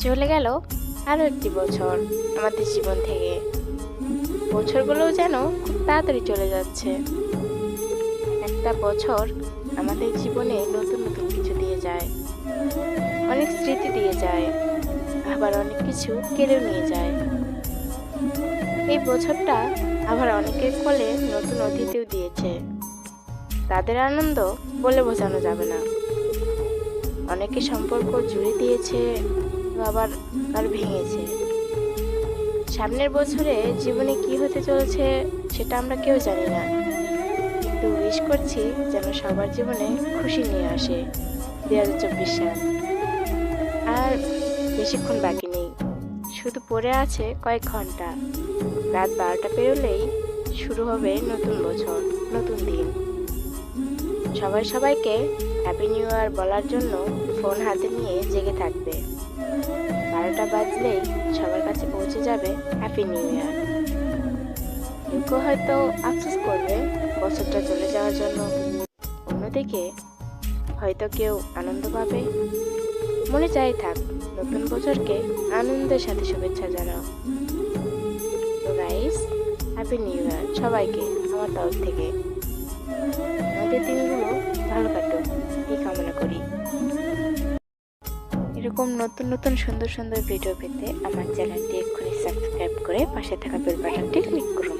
চলে গেল আরও একটি বছর আমাদের জীবন থেকে। বছরগুলোও যেন খুব তাড়াতাড়ি চলে যাচ্ছে। একটা বছর আমাদের জীবনে নতুন নতুন কিছু দিয়ে যায়। অনেক স্মৃতি দিয়ে যায়। আবার অনেক কিছু কেড়েও নিয়ে যায়। এই বছরটা আবার অনেকের কোলে নতুন অতিথিও দিয়েছে। তাদের আনন্দ বলে বোঝানো যাবে না। অনেকে সম্পর্ক জুড়ে দিয়েছে আবার আর ভেঙেছে সামনের বছরে জীবনে কি হতে চলেছে সেটা আমরা কেউ জানি না। কিন্তু উইশ করছি যেন সবার জীবনে খুশি নিয়ে আসে দুই হাজার চব্বিশ সাল। আর বেশিক্ষণ বাকি নেই। শুধু পড়ে আছে কয়েক ঘণ্টা। রাত বারোটা পেরোলেই শুরু হবে নতুন বছর, নতুন দিন। সবাই সবাইকে হ্যাপি নিউ ইয়ার বলার জন্য ফোন হাতে নিয়ে জেগে থাকবে। বারোটা বাজলেই সবার কাছে পৌঁছে যাবে হ্যাপি নিউ ইয়ার কেউ হয়তো আফসোস করবে বছরটা চলে যাওয়ার জন্য। অন্যদিকে হয়তো কেউ আনন্দ পাবে। মনে চাই থাক, নতুন বছরকে আনন্দের সাথে শুভেচ্ছা জানাও। তো গাইস হ্যাপি নিউ ইয়ার সবাইকে আমার তরফ থেকে। দিনগুলো ভালো কাটো এই কামনা করি। এরকম নতুন নতুন সুন্দর সুন্দর ভিডিও পেতে আমার চ্যানেলটি এক্ষুনি সাবস্ক্রাইব করে পাশে থাকা বেল বাটনটি ক্লিক করুন।